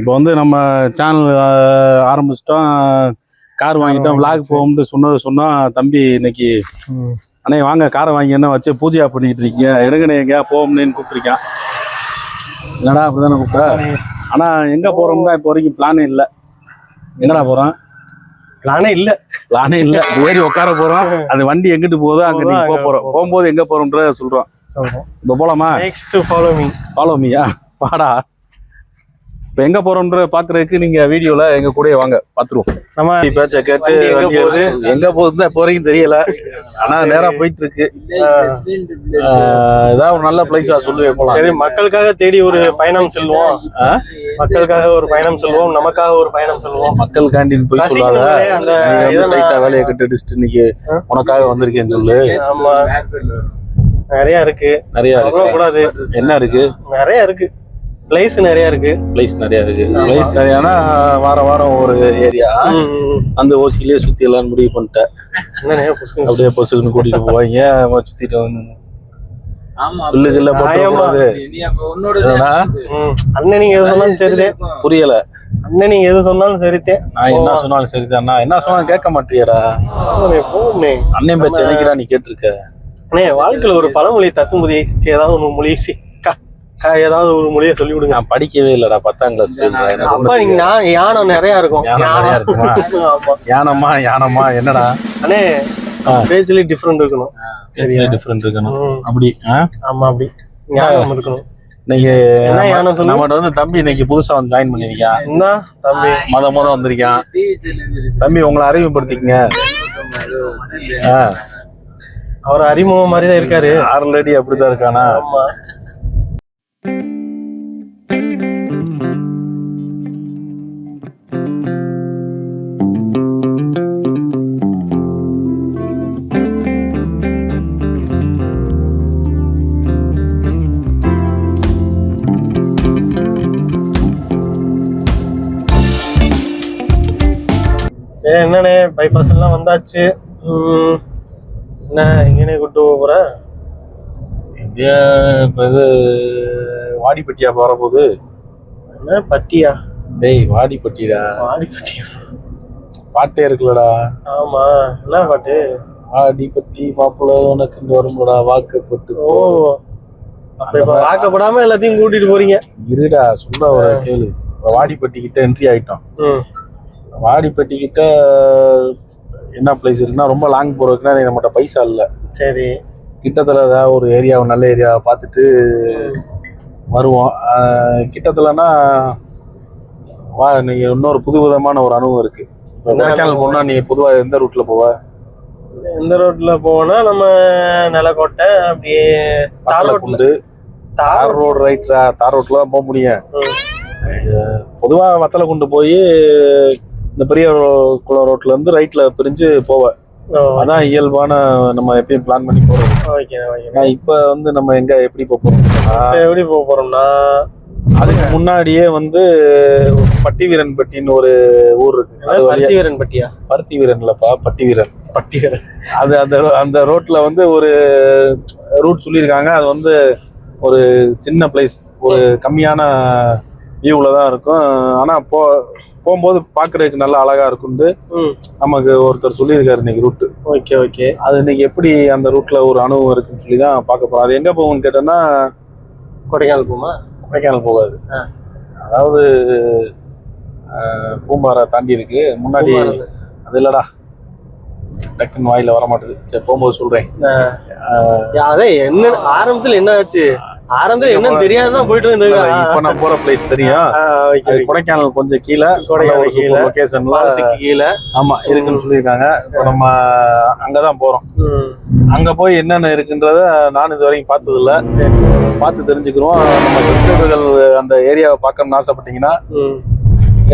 இப்போ வந்து நம்ம சேனல் ஆரம்பிச்சிட்டோம். கார் வாங்கிட்டோம். vlog போகும்னு சொன்னது சொன்னா தம்பி இன்னைக்கு அண்ணே வாங்க காரை வாங்கி என்ன வச்சு பூஜையா பண்ணிட்டு இருக்கீங்க? எடுங்கண்ணே எங்க போகும்னு கூப்பிட்டுருக்கேன். என்னடா அப்படிதானே கூப்பிட்ட? ஆனா எங்க போறோம்னா இப்போ வரைக்கும் பிளானே இல்லை. எங்கடா போறோம் பிளானே இல்ல. பிளானே இல்லை. ஏறி உட்கார போறோம் அது வண்டி எங்கிட்டு போகுதோ அங்க நீ போக போறோம் போகும்போது எங்க போறோம்ன்றத சொல்றோம் சொல்றோம். இப்போ போலாமா? நெக்ஸ்ட் ஃபாலோ மீ ஃபாலோ மீயா வாடா. இப்போ எங்க போறோம்ன்ற பாக்குறதுக்கு நீங்க வீடியோல எங்க கூடயே வாங்க பாத்துருவோம். நம்ம பேச்ச கேட்டு எங்க போகுது? எங்க போகுதுன்னு வரைக்கும் தெரியல. ஆனா நேரா போயிட்டு இருக்கு ஆஹ் ஏதாவது ஒரு நல்ல பிளேஸா சொல்லுவே போலாம். சரி மக்களுக்காக தேடி ஒரு பயணம் செல்வோம்? மக்களுக்காக ஒரு பயணம் செல்வோம் நமக்காக ஒரு பயணம் செல்வோம். மக்கள் கேண்டீன் போய் சொல்லாத. அந்த சைஸா வேலையை கட்டுட்டு இன்னைக்கு உனக்காக வந்திருக்கேன்னு சொல்லு. ஆமா. நிறைய இருக்கு. நிறைய இருக்கு. சொல்லக்கூடாது என்ன இருக்கு? நிறைய இருக்கு. பிளேஸ் நிறைய இருக்கு. பிளேஸ் நிறைய இருக்கு. பிளேஸ் நிறையானா வாரம் வாரம் ஒரு ஏரியா. அந்த ஓசிலேயே சுத்தி எல்லாம் முடிவு பண்ணிட்டேன். அப்படியே பசுக்குன்னு கூட்டிட்டு போவாங்க. சுத்திட்டு வந்து புரியல. அண்ணன் நீங்க எது சொன்னாலும் சரிதே. நான் என்ன சொன்னாலும் சரிதான் நான் என்ன சொன்னாலும் கேட்க மாட்டியடா. அண்ணன் பேச்ச நீ கேட்டிருக்க? அண்ணே வாழ்க்கையில ஒரு பழமொழி தத்துமொழி ஏதாவது ஒரு மொழி சி க க ஏதாவது ஒரு மொழியை சொல்லி விடுங்க நான் படிக்கவே இல்லடா பத்தாம் கிளாஸ் அப்பா நீங்க நான் யானம் நிறைய இருக்கும். யானை நிறைய இருக்குமா? ஆமா. யானம்மா யானம்மா என்னடா? அண்ணே பேஜ்லயே டிஃப்ரெண்ட் இருக்கணும். சரியா? டிஃபரெண்ட் இருக்கணும். அப்படி? ஆமா அப்படி. ஞானம் இருக்கணும். இன்னைக்கு? நம்மகிட்ட வந்து தம்பி இன்னைக்கு புதுசா வந்து ஜாயின் பண்ணிருக்கான் என்ன? தம்பி. மத மொத வந்திருக்கான். தம்பி உங்களை அறிமுகப்படுத்திக்கங்க. அவர் அறிமுகம் மாதிரி தான் இருக்காரு ஆல்ரெடி அப்படிதான் இருக்கானா? பைபாஸ் எல்லாம் வந்தாச்சு. என்ன எங்கனே கூட்டு போக போற? எப்படியா இப்ப இது வாடிப்பட்டியா போற போது என்ன பட்டியா? டேய் வாடிப்பட்டிடா. வாடிப்பட்டியா? பாட்டே இருக்குல்லடா. ஆமா என்ன பாட்டு? வாடிப்பட்டி மாப்பிள்ள உனக்கு இந்த வரும்லடா வாக்கப்பட்டு ஓ அப்ப இப்ப வாக்கப்படாம எல்லாத்தையும் கூட்டிட்டு போறீங்க. இருடா ஒரு கேளு. வாடிப்பட்டி கிட்ட என்ட்ரி ஆயிட்டோம் ம் வாடிப்பட்டி கிட்ட என்ன பிளேஸ் இருக்குன்னா ரொம்ப லாங் போறதுக்குன்னா நம்மகிட்ட பைசா இல்லை. சரி. கிட்டத்துல ஏதாவது ஒரு ஏரியாவை நல்ல ஏரியாவை பார்த்துட்டு வருவோம். கிட்டத்துலனா வா நீங்க இன்னொரு புது விதமான ஒரு அனுபவம் இருக்கு. இப்போ கொடைக்கானல் அனுபவம்? போனா நீ பொதுவா எந்த ரூட்ல போவ? எந்த ரோட்ல போனா நம்ம நிலக்கோட்டை அப்படியே தார் குண்டு. தார் ரோடு ரைட்ரா தார் ரோட்ல தான் போக முடியும். ம். பொதுவா வத்தலை கொண்டு போய் இந்த பெரிய குளம் ரோட்ல இருந்து ரைட்ல பிரிஞ்சு போவேன் அதான் இயல்பான நம்ம எப்பயும் பிளான் பண்ணி போறோம் ஓகே ஓகே இப்ப வந்து நம்ம எங்க எப்படி போக போறோம்? எப்படி போக போறோம்னா அதுக்கு முன்னாடியே வந்து பட்டி வீரன் பட்டின்னு ஒரு ஊர் இருக்கு. பருத்தி வீரன் பட்டியா பருத்தி வீரன் இல்லப்பா பட்டி வீரன் பட்டி வீரன் அது அந்த அந்த ரோட்ல வந்து ஒரு ரூட் சொல்லியிருக்காங்க. அது வந்து ஒரு சின்ன பிளேஸ் ஒரு கம்மியான வியூவில் தான் இருக்கும். ஆனா போ போகும்போது பார்க்கறதுக்கு நல்லா அழகா இருக்கும்னு நமக்கு ஒருத்தர் சொல்லியிருக்காரு இன்னைக்கு ரூட்டு ஓகே ஓகே. அது இன்னைக்கு எப்படி அந்த ரூட்ல ஒரு அனுபவம் இருக்குன்னு சொல்லி தான் பார்க்க போறோம். அது எங்க போகும்னு கேட்டோம்னா கொடைக்கானல் போமா கொடைக்கானல் போகாது. அதாவது அஹ், பூம்பாறை தாண்டி இருக்கு. முன்னாடி. அது இல்லடா. டக்குன்னு வாயில வர மாட்டுது சரி போகும்போது சொல்றேன். அதான் என்ன ஆரம்பத்துல என்ன ஆச்சு? ஆரம்பத்துல என்னன்னு தெரியாதுதான் போயிட்டு இருந்தது. இப்ப நான் போற பிளேஸ் தெரியும். கொடைக்கானல் கொஞ்சம் கீழே. கொடைக்கானல் கீழே. லொகேஷன்ல கீழே. ஆமா இருக்குன்னு சொல்லியிருக்காங்க. இப்போ நம்ம அங்கதான் போறோம். அங்க போய் என்னென்ன இருக்குன்றத நான் இது வரைக்கும் பார்த்தது இல்ல. பார்த்து தெரிஞ்சுக்கிறோம். நம்ம சப்ஸ்கிரைபர்கள் அந்த ஏரியாவை பார்க்கணும்னு ஆசைப்பட்டீங்கன்னா.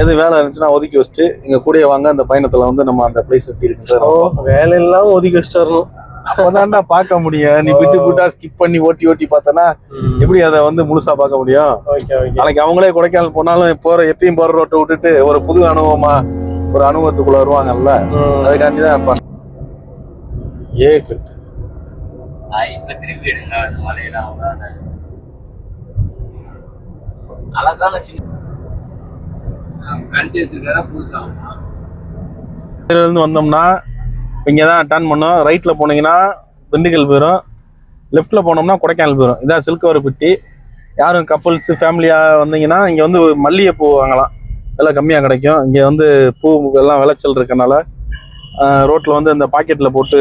எது வேலை இருந்துச்சுன்னா ஒதுக்கி வச்சுட்டு எங்க கூடயே வாங்க அந்த பயணத்துல வந்து நம்ம அந்த பிளேஸ் எப்படி ஓ இருக்குன்றது வேலை எல்லாம் ஒதுக்கி வச்சுட்டு வரணும். அப்பதான்டா பார்க்க முடியும். நீ விட்டு விட்டா ஸ்கிப் பண்ணி ஓட்டி ஓட்டி பார்த்தனா எப்படி அதை வந்து முழுசா பார்க்க முடியும்? Okay okay. நாளைக்கு அவங்களே கொடைக்கானல் போனாலும் போற எப்பயும் போற ரோட்டை விட்டுட்டு ஒரு புது அனுபவமா ஒரு அனுபவத்துக்குள்ள வருவாங்கல்ல? அதுக்காண்டி தான் ஏ மலையில அழகான சின்ன வந்தோம்னா இங்கே தான் டர்ன் பண்ணோம். ரைட்டில் போனீங்கன்னா திண்டுக்கல் போயிடும் லெஃப்ட்டில் போனோம்னா கொடைக்கானல் போயிடும் இதான் சில்கவரப்பட்டி யாரும் கப்புள்ஸு ஃபேமிலியாக வந்தீங்கன்னா இங்கே வந்து மல்லிகை பூ வாங்கலாம். விலை கம்மியாக கிடைக்கும். இங்கே வந்து பூ எல்லாம் விளைச்சல் இருக்கனால ரோட்டில் வந்து இந்த பாக்கெட்டில் போட்டு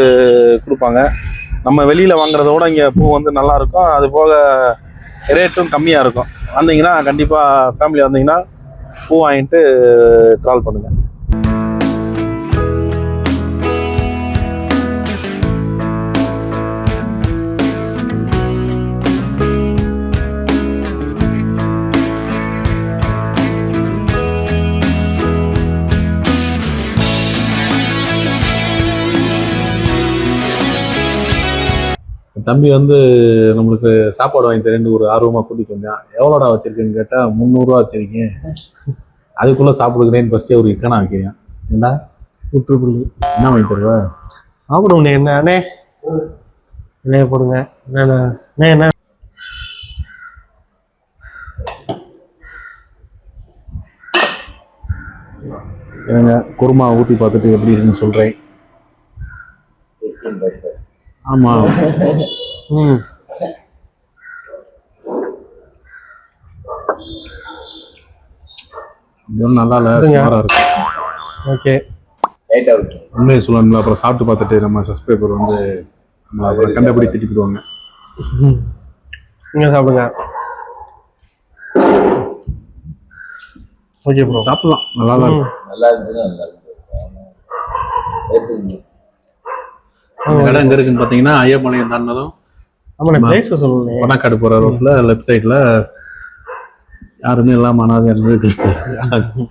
கொடுப்பாங்க. நம்ம வெளியில் வாங்குறத விட இங்கே பூ வந்து நல்லா இருக்கும். அது போக ரேட்டும் கம்மியாக இருக்கும். வந்தீங்கன்னா கண்டிப்பாக ஃபேமிலி வந்தீங்கன்னா பூ வாங்கிட்டு ட்ராவல் பண்ணுங்கள் தம்பி வந்து நம்மளுக்கு சாப்பாடு வாங்கி தரேன்னு ஒரு ஆர்வமா கூட்டிட்டு வந்தேன். எவ்வளோடா வச்சிருக்கேன்னு கேட்டா முந்நூறுரூவா வச்சிருக்கேன். அதுக்குள்ள சாப்பிடுக்கிறேன்னு ஃபர்ஸ்டே ஒரு இக்கனா வைக்கிறேன். என்ன முற்றுப்புள்ளி என்ன வாங்கி தருவ? சாப்பிட முடியும் என்ன அண்ணே? அண்ணே போடுங்க. என்ன அண்ணே என்ன ஏங்க குருமா ஊற்றி பார்த்துட்டு எப்படி இருக்குன்னு சொல்றேன். ஆமா. ம். இதுவும் நல்லா இல்லை இருக்கு. ஓகே. உண்மையை சொல்லணும்ல அப்புறம் சாப்பிட்டு பார்த்துட்டு நம்ம சப்ஸ்கிரைபர் வந்து நம்ம அப்புறம் கண்டபடி திட்டிப்பிடுவாங்க நீங்க சாப்பிடுங்க. ஓகே ப்ரோ சாப்பிடலாம். நல்லா தான் இருக்கு நல்லா இருந்துச்சுன்னா நல்லா இருக்கு இந்த கடை எங்க இருக்குன்னு பார்த்தீங்கன்னா ஐயப்பாளையம் தாண்டதும் வடக்காடு போற ரோட்ல லெஃப்ட் சைடுல யாருமே இல்லாம அனாதையா இருந்தது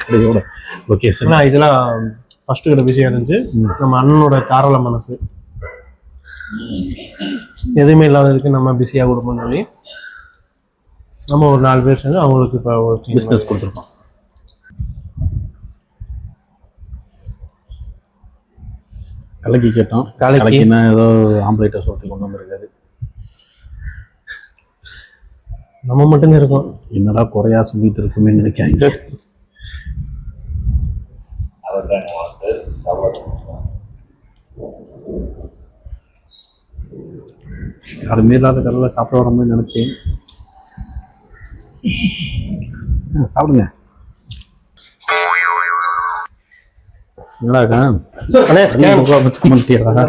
கடையோட. ஏன்னா இதெல்லாம் ஃபர்ஸ்ட் கடை பிஸியாக இருந்துச்சு. நம்ம அண்ணனோட தாராள மனசு. எதுவுமே இல்லாததுக்கு நம்ம பிஸியாக கொடுப்போம் சொல்லி நம்ம ஒரு நாலு பேர் சேர்ந்து அவங்களுக்கு இப்போ பிஸ்னஸ் கொடுத்துருக்கோம். கலக்கி கேட்டோம். கலக்கி. கலக்கினா ஏதோ ஆம்பளைட்ட சொல்லி கொண்டு வந்திருக்காரு. நம்ம மட்டும்தான் இருக்கோம். என்னடா குறையா சொல்லிட்டு இருக்குமே நினைக்காங்க யாருமே இல்லாத கடையில் சாப்பிட வர மாதிரி நினைச்சேன். சாப்பிடுங்க. பண்ணிட்டியாடா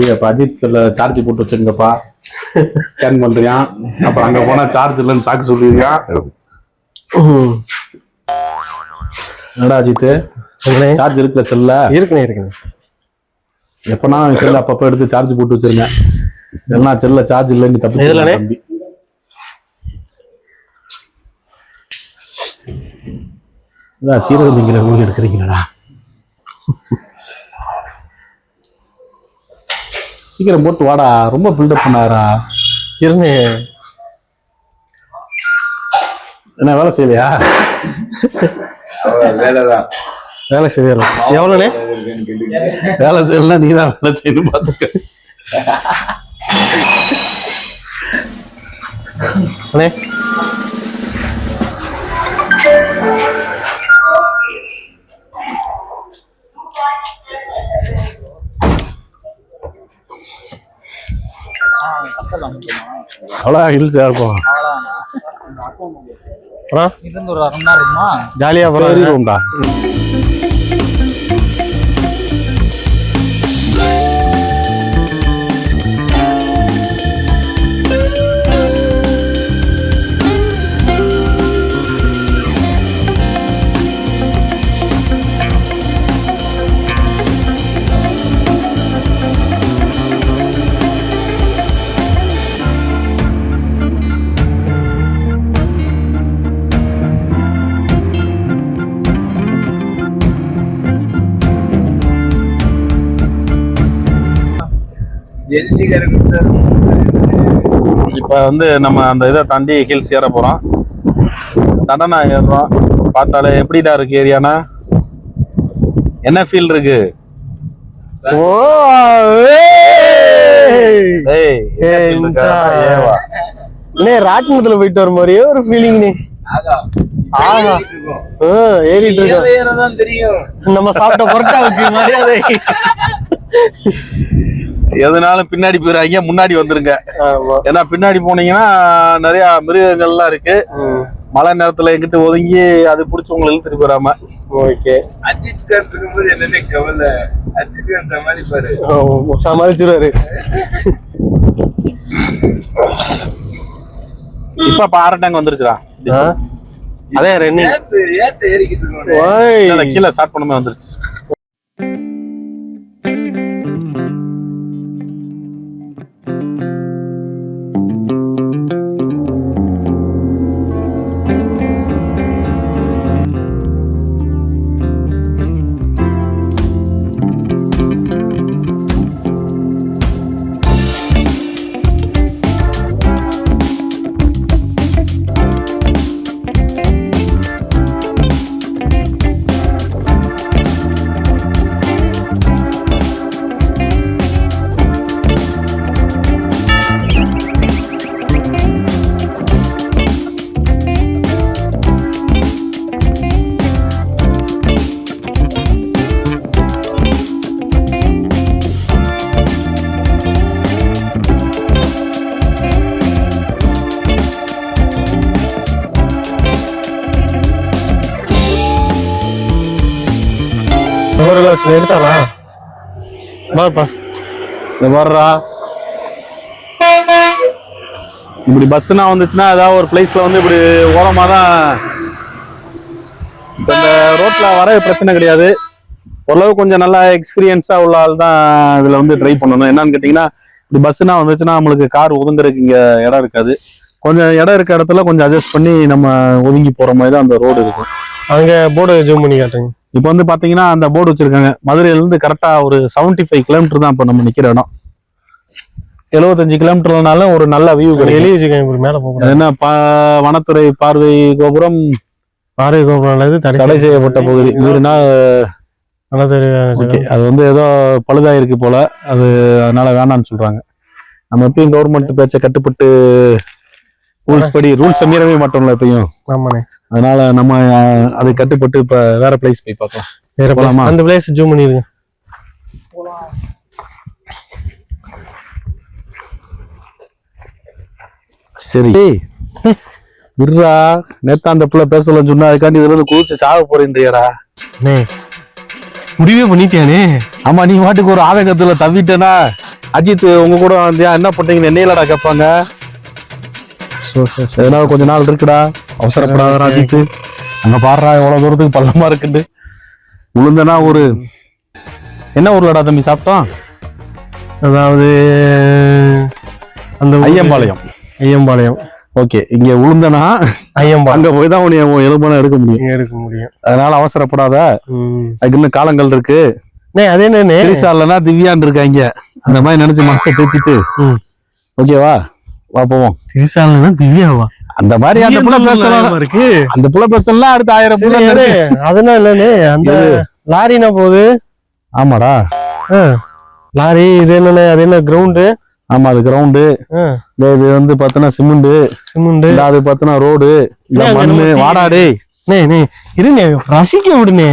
ஏய் அப்ப அஜித் செல்ல சார்ஜ் போட்டு வச்சிருங்கப்பா. ஸ்கேன் பண்றியான் அப்புறம் அங்க போனா சார்ஜ் இல்லைன்னு சாக்கு சொல்லுவியா என்னடா அஜித்? சார்ஜ் இருக்குல்ல செல்ல? இருக்குண்ணே இருக்குண்ணே. எப்பனா செல்ல அப்பப்ப எடுத்து சார்ஜ் போட்டு வச்சிருங்க. எல்லாம் செல்ல சார்ஜ் இல்லைன்னு? தப்பி தம்பி இதான் சீரக திங்கிற ஊழல் எடுக்கிறீங்களா சீக்கிரம் போட்டு வாடா ரொம்ப பில்டப் பண்ணாரா இருங்க. என்ன வேலை செய்யலையா? வேலை இருக்குன்னு கேட்டு வேலை செய்யலாம் நீ தான் வேலை செய்யணும் பார்த்துக்க. அண்ணே. அவ்வளோ ஹில்ஸ் இருப்போம் அப்புறம் இருக்குமா ஜாலியாக அப்புறம் ஏறிடுவோம்டா இப்போ வந்து நம்ம அந்த இதை தாண்டி ஹில்ஸ் ஏற போகிறோம் சடனாக ஏறுறோம். பார்த்தாலே எப்படிடா இருக்கு ஏரியானா? என்ன ஃபீல் இருக்கு? ஓ ராட்டினத்துல போயிட்டு வர மாதிரியே ஒரு ஃபீலிங்னே ஆகா. ஆஹா ஆ, ஏறிட்டு இருக்க ஏறதான் தெரியும். நம்ம சாப்பிட்ட பொருட்டாவுக்கு மரியாதை. எதுனாலும் பின்னாடி போயிடாங்க முன்னாடி வந்துருங்க. ஆமா. ஏன்னா பின்னாடி போனீங்கன்னா நிறைய மிருகங்கள்லாம் இருக்கு. மழை நேரத்துல எங்கிட்ட ஒதுங்கி அது பிடிச்சி உங்களை இழுத்துட்டு போயிடாம ஓகே. அஜித் கான் இருக்கும்போது என்னென்ன கவலை? அஜித் கான் சமாளிப்பாரு சமாளிச்சிருவாரு. இப்ப இப்ப ஆறு டேங்க் வந்துருச்சுடா. ஆ? அதே இல்ல, கீழே ஸ்டார்ட் பண்ணுமே வந்துருச்சு. பாப்பா இந்த வர்றா. இப்படி பஸ்னா வந்துச்சுன்னா ஏதாவது ஒரு பிளேஸ்ல வந்து இப்படி ஓரமா தான் இப்போ இந்த ரோட்ல வர பிரச்சனை கிடையாது. ஓரளவு கொஞ்சம் நல்லா எக்ஸ்பீரியன்ஸா உள்ள ஆள் தான் இதுல வந்து ட்ரை பண்ணணும். என்னன்னு கேட்டீங்கன்னா இப்படி பஸ்னா வந்துச்சுன்னா நம்மளுக்கு கார் ஒதுங்குறதுக்கு இங்க இடம் இருக்காது. கொஞ்சம் இடம் இருக்க இடத்துல கொஞ்சம் அட்ஜஸ்ட் பண்ணி நம்ம ஒதுங்கி போற மாதிரி தான் அந்த ரோடு இருக்கும். அங்க போர்டு ஜூம் பண்ணி காட்டுங்க இப்போ வந்து பாத்தீங்கன்னா அந்த போர்டு வச்சிருக்காங்க. மதுரையில இருந்து கரெக்டா ஒரு 75 ஃபைவ் கிலோமீட்டர் தான் இப்போ நம்ம நிக்கிற இடம். எழுபத்தஞ்சு கிலோமீட்டர்னாலும் ஒரு நல்ல வியூ கிடைக்கும். வச்சுக்கோங்க மேல போக கூடாது என்ன பா வனத்துறை பார்வை கோபுரம்? பாறை கோபுரம் தடை செய்யப்பட்ட பகுதி. தெரியும் அது வந்து ஏதோ பழுதாயிருக்கு போல. அது அதனால வேணாம்னு சொல்றாங்க. நம்ம எப்பயும் கவர்மெண்ட் பேச்சை கட்டுப்பட்டு ரூல்ஸ் படி ரூல்ஸ் மீறவே மாட்டோம்ல எப்பயும். ஆமாண்ணே. அதனால நம்ம அதை கட்டுப்பட்டு இப்ப வேற பிளேஸ் போய் பார்க்கலாம். வேற. போலாமா? அந்த பிளேஸ் ஜூம் பண்ணிருங்க சரி. இருடா நேத்தா அந்த பிள்ளை பேசலன்னு சொன்னா அதுக்காண்டி இதுல இருந்து குதிச்சு சாக போறேன்றியடா. முடிவே பண்ணிட்டியானே ஆமா நீ வாட்டுக்கு ஒரு ஆதங்கத்துல தவிட்டேனா? அஜித் உங்க கூட என்ன பண்றீங்கன்னு என்னையிலடா கேட்பாங்க? அதனால கொஞ்ச நாள் இருக்குடா. அவசரப்படாத அஜித் அங்க பாடுறா எவ்வளவு தூரத்துக்கு பள்ளமா இருக்குண்டு விழுந்தனா ஒரு என்ன ஊர்லடா தம்பி சாப்பிட்டோம்? அதாவது அந்த ஐயம்பாளையம். ஐயம்பாளையம். ஓகே இங்க விழுந்தனா ஐயம்பாளையம். அங்க போய் தான் உன்னை உன் எலும்பனை எடுக்க முடியும். எடுக்க முடியும். அதனால அவசரப்படாத. ம். அதுக்கு இன்னும் காலங்கள் இருக்கு. அது இல்லைன்னா திவ்யான்னு இருக்காங்க. அந்த மாதிரி நினைச்சு மனசை தேத்திட்டு. ம். ஓகேவா? வா போவோம். திரிசாலனா திவ்யாவா? அந்த மாதிரி அந்த புள்ள பேசலாம். இருக்கு. அந்த புள்ள பேசலாம் அடுத்த ஆயிரம் புள்ள அதெல்லாம் இல்லண்ணே. அந்த லாரினா போகுது. ஆமாடா. லாரி இது என்னண்ணே? அது என்ன கிரவுண்டு? ஆமா அது கிரவுண்டு. இது வந்து பாத்தீங்கன்னா சிமெண்ட் சிமெண்ட் அது பாத்தீங்கன்னா ரோடு. அங்க மண்ணு வாடாடே. நே நே இருண்ணே ரசிக்க விடுனே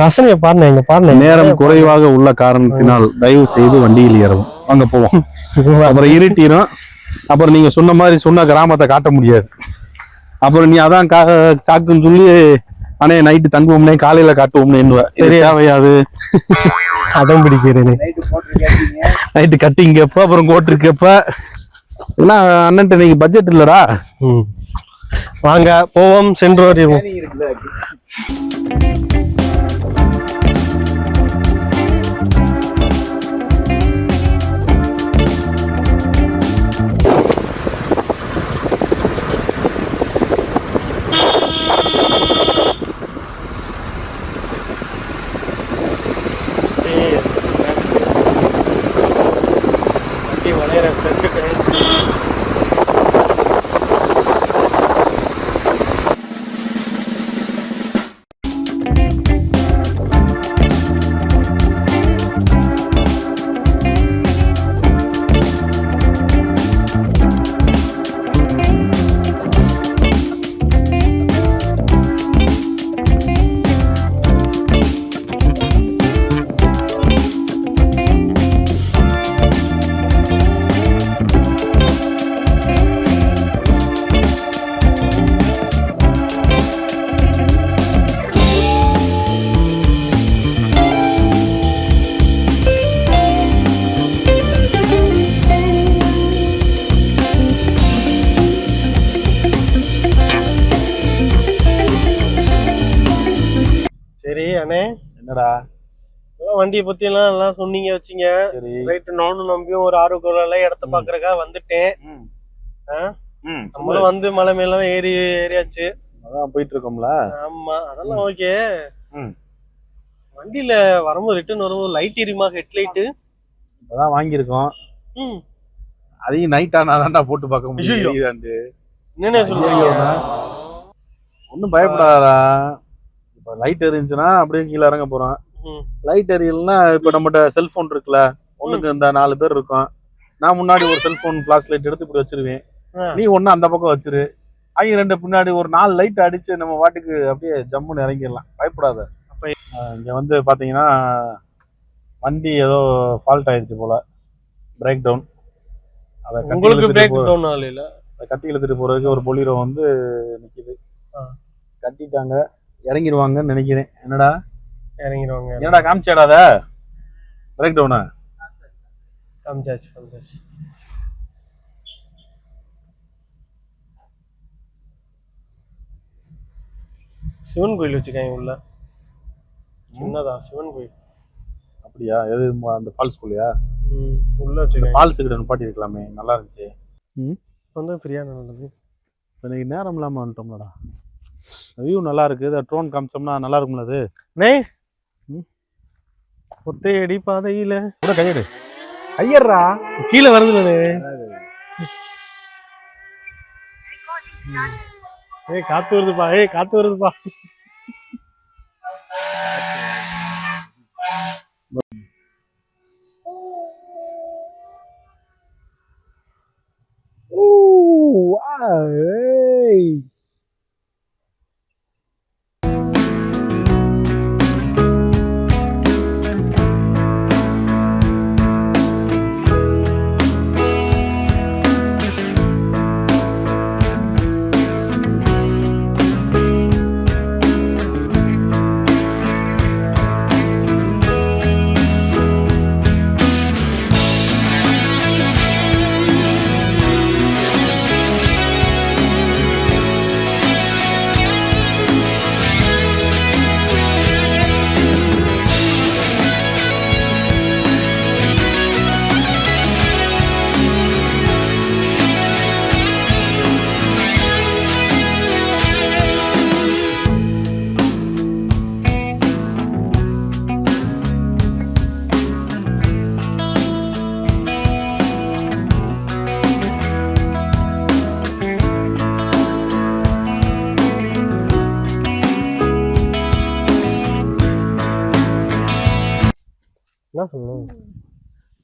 ரசனையை பாருண்ணே இங்க பாருண்ணே. நேரம் குறைவாக உள்ள காரணத்தினால் தயவு செய்து வண்டியில் ஏறவும். வாங்க போவோம். அப்புறம் இருட்டிரும். அப்புறம் நீங்க சொன்ன மாதிரி சொன்ன கிராமத்தை காட்ட முடியாது. அப்புறம் நீ அதான் கா- சாக்குன்னு சொல்லி அண்ணே நைட்டு தங்குவோம்னே காலையில காட்டுவோம்னே சரி தேவையாது. அடம் பிடிக்கிறேனே. நைட்டு கட்டிங் கேப்ப அப்புறம் கோட்டு கேப்ப இதெல்லாம் அண்ணன்ட்ட நீங்க பட்ஜெட் இல்லடா. ம். வாங்க போவோம் சென்று வருவோம். அண்ணே என்னடா? எல்லாம் வண்டியை பத்தி எல்லாம் எல்லாம் சொன்னீங்க வச்சீங்க. ரைட்டு நானும் நம்பியும் ஒரு ஆர்வ குரல்ல இடத்த. பாக்குறக்கா வந்துட்டேன். நம்மளும் வந்து மலை மேல ஏறி ஏறியாச்சு. அதான் போயிட்டு இருக்கோம்ல ஆமா அதெல்லாம் ஓகே. வண்டியில வரும்போது ரிட்டர்ன் வரும்போது லைட் எரியுமா ஹெட்லைட்டு இப்பதான் வாங்கியிருக்கோம். அதையும் நைட் ஆனாதான்டா போட்டு பார்க்க முடியும். சொல்றீங்க ஐயையோண்ணா. ஒன்றும் பயப்படாதடா. இப்போ லைட் எரிஞ்சுன்னா அப்படியே கீழே இறங்க போறோம். ம். லைட் எரியலன்னா இப்போ நம்மகிட்ட செல்போன் இருக்குல்ல ஒண்ணுக்கு இந்த நாலு பேர் இருக்கோம். நான் முன்னாடி ஒரு செல்போன் ஃபிளாஷ் லைட் எடுத்து இப்படி வச்சிருவேன். நீ ஒண்ணு அந்த பக்கம் வச்சிரு. அவங்க ரெண்டு பின்னாடி ஒரு நாலு லைட் அடிச்சு நம்ம வாட்டுக்கு அப்படியே ஜம்முன்னு இறங்கிடலாம். பயப்படாத. அப்ப இங்க வந்து பாத்தீங்கன்னா வண்டி ஏதோ ஃபால்ட் ஆயிடுச்சு போல. பிரேக் டவுன் அதை உங்களுக்கு பிரேக் டவுன் ஆகல அதை கட்டி இழுத்துட்டு போறதுக்கு ஒரு பொலிரோ வந்து நிக்குது. ஆ. கட்டிட்டாங்க. இறங்கிடுவாங்கன்னு நினைக்கிறேன். என்னடா? இறங்கிடுவாங்க. என்னடா காமிச்சாடாத? பிரேக் டவுனா காமிச்சாச்சு காமிச்சாச்சு. சிவன் கோயில் வச்சுக்காங்க உள்ள. சின்னதா சிவன் கோயில். அப்படியா? எது ம- அந்த ஃபால்ஸ் குள்ளையா? ம் உள்ள வச்சுக்காங்க ஃபால்ஸ் கிட்ட நிப்பாட்டி இருக்கலாமே நல்லா இருந்துச்சு. வந்து ஃப்ரீயா நல்லது இன்னைக்கு நேரம் இல்லாம வந்துட்டோம்லடா. வியூ நல்லா இருக்கு. இதை ட்ரோன் காமிச்சோம்னா நல்லா இருக்கும்ல அது? நே. ஒத்தையடி பாதையில. கூட கையெடு ஐயர்ரா? கீழே வருதுலண்ணே ஏய் காத்து வருதுப்பா. ஏய் காத்து வருதுப்பா. என்ன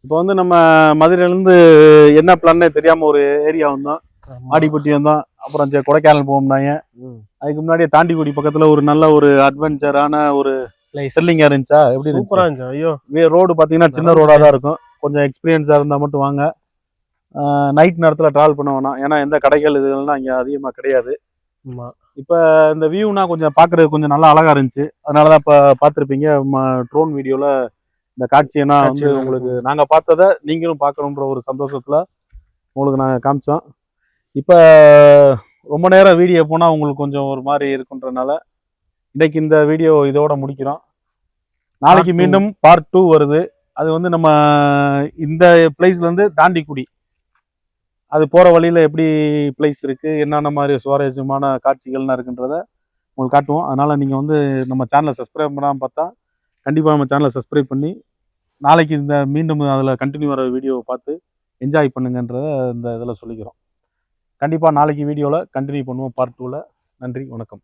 இப்போ வந்து நம்ம மதுரையிலேருந்து என்ன பிளான்னே தெரியாம ஒரு ஏரியா வந்தோம். ஆடிப்பட்டி வந்தோம். அப்புறம் கொடைக்கானல் போகணும்னாங்க. அதுக்கு முன்னாடியே தாண்டிக்குடி பக்கத்துல ஒரு நல்ல ஒரு அட்வென்ச்சரான ஒரு பிளேஸ் த்ரில்லிங்கா இருந்துச்சா? எப்படி சூப்பரா இருந்துச்சு. ஐயோ. ரோடு பார்த்தீங்கன்னா சின்ன ரோடா தான் இருக்கும். கொஞ்சம் எக்ஸ்பீரியன்ஸாக இருந்தால் மட்டும் வாங்க. நைட் நேரத்தில் ட்ராவல் பண்ண வேணாம். ஏன்னா எந்த கடைகள் இதுகள்லாம் இங்கே அதிகமாக கிடையாது. இப்போ இந்த வியூனா கொஞ்சம் பார்க்கறதுக்கு கொஞ்சம் நல்லா அழகா இருந்துச்சு. அதனால தான் இப்போ பார்த்துருப்பீங்க ட்ரோன் வீடியோவில் இந்த காட்சியெல்லாம் வந்து உங்களுக்கு நாங்கள் பார்த்ததை நீங்களும் பார்க்கணுன்ற ஒரு சந்தோஷத்தில் உங்களுக்கு நாங்கள் காமிச்சோம். இப்போ ரொம்ப நேரம் வீடியோ போனால் உங்களுக்கு கொஞ்சம் ஒரு மாதிரி இருக்குன்றனால இன்னைக்கு இந்த வீடியோ இதோட முடிக்கிறோம். நாளைக்கு. மீண்டும் பார்ட் டூ வருது. அது வந்து நம்ம இந்த பிளேஸ்லேருந்து தாண்டிக்குடி. அது போகிற வழியில் எப்படி பிளேஸ் இருக்குது என்னென்ன மாதிரி சுவாரஸ்யமான காட்சிகள்லாம் இருக்குன்றத உங்களுக்கு காட்டுவோம். அதனால் நீங்கள் வந்து நம்ம சேனலை சப்ஸ்கிரைப் பண்ணாமல் பார்த்தா கண்டிப்பாக நம்ம சேனலை சப்ஸ்கிரைப் பண்ணி நாளைக்கு இந்த மீண்டும் அதில் கண்டினியூ வர வீடியோவை பார்த்து என்ஜாய் பண்ணுங்கன்றத இந்த இதில் சொல்லிக்கிறோம். கண்டிப்பாக நாளைக்கு வீடியோவில் கண்டினியூ பண்ணுவோம் பார்ட் டூவில் நன்றி வணக்கம்.